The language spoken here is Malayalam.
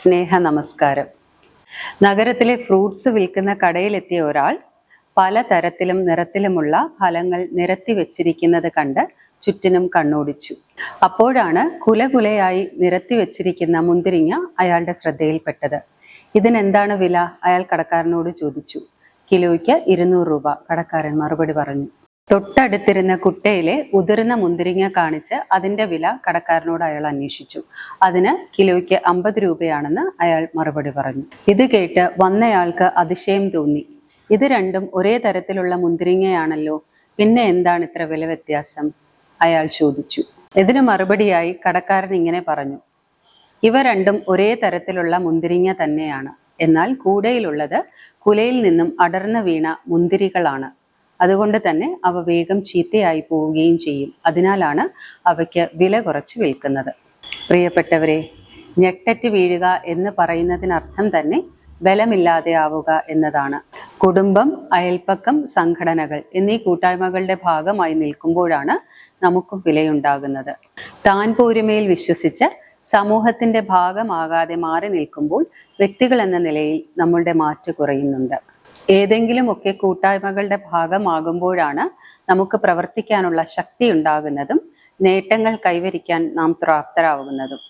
സ്നേഹ നമസ്കാരം. നഗരത്തിലെ ഫ്രൂട്ട്സ് വിൽക്കുന്ന കടയിലെത്തിയ ഒരാൾ പലതരത്തിലും നിറത്തിലുമുള്ള ഫലങ്ങൾ നിരത്തി വെച്ചിരിക്കുന്നത് കണ്ട് ചുറ്റിനും കണ്ണോടിച്ചു. അപ്പോഴാണ് കുലകുലയായി നിരത്തി വെച്ചിരിക്കുന്ന മുന്തിരിങ്ങ അയാളുടെ ശ്രദ്ധയിൽപ്പെട്ടത്. ഇതിനെന്താണ് വില? അയാൾ കടക്കാരനോട് ചോദിച്ചു. കിലോയ്ക്ക് ഇരുന്നൂറ് രൂപ. കടക്കാരൻ മറുപടി പറഞ്ഞു. തൊട്ടടുത്തിരുന്ന കുട്ടയിലെ ഉതിർന്ന മുന്തിരിങ്ങ കാണിച്ച് അതിന്റെ വില കടക്കാരനോട് അയാൾ അന്വേഷിച്ചു. അതിന് കിലോയ്ക്ക് അമ്പത് രൂപയാണെന്ന് അയാൾ മറുപടി പറഞ്ഞു. ഇത് കേട്ട് വന്നയാൾക്ക് അതിശയം തോന്നി. ഇത് രണ്ടും ഒരേ തരത്തിലുള്ള മുന്തിരിങ്ങയാണല്ലോ. പിന്നെ എന്താണ് ഇത്ര വില വ്യത്യാസം? അയാൾ ചോദിച്ചു. ഇതിന് മറുപടിയായി കടക്കാരൻ ഇങ്ങനെ പറഞ്ഞു. ഇവ രണ്ടും ഒരേ തരത്തിലുള്ള മുന്തിരിങ്ങ തന്നെയാണ്. എന്നാൽ കൂടയിലുള്ളത് കുലയിൽ നിന്നും അടർന്നു വീണ മുന്തിരികളാണ്. അതുകൊണ്ട് തന്നെ അവ വേഗം ചീത്തയായി പോവുകയും ചെയ്യും. അതിനാലാണ് അവയ്ക്ക് വില കുറച്ച് വിൽക്കുന്നത്. പ്രിയപ്പെട്ടവരെ ഞെട്ടറ്റ് വീഴുക എന്ന് പറയുന്നതിനർത്ഥം തന്നെ ബലമില്ലാതെ ആവുക എന്നതാണ്. കുടുംബം അയൽപ്പക്കം സംഘടനകൾ എന്നീ കൂട്ടായ്മകളുടെ ഭാഗമായി നിൽക്കുമ്പോഴാണ് നമുക്കും വിലയുണ്ടാകുന്നത്. താൻ പോരുമയിൽ വിശ്വസിച്ച് സമൂഹത്തിന്റെ ഭാഗമാകാതെ മാറി നിൽക്കുമ്പോൾ വ്യക്തികൾ എന്ന നിലയിൽ നമ്മളുടെ മാറ്റ് കുറയുന്നുണ്ട്. ഏതെങ്കിലുമൊക്കെ കൂട്ടായ്മകളുടെ ഭാഗമാകുമ്പോഴാണ് നമുക്ക് പ്രവർത്തിക്കാനുള്ള ശക്തി ഉണ്ടാകുന്നതും നേട്ടങ്ങൾ കൈവരിക്കാൻ നാം പ്രാപ്തരാകുന്നതും.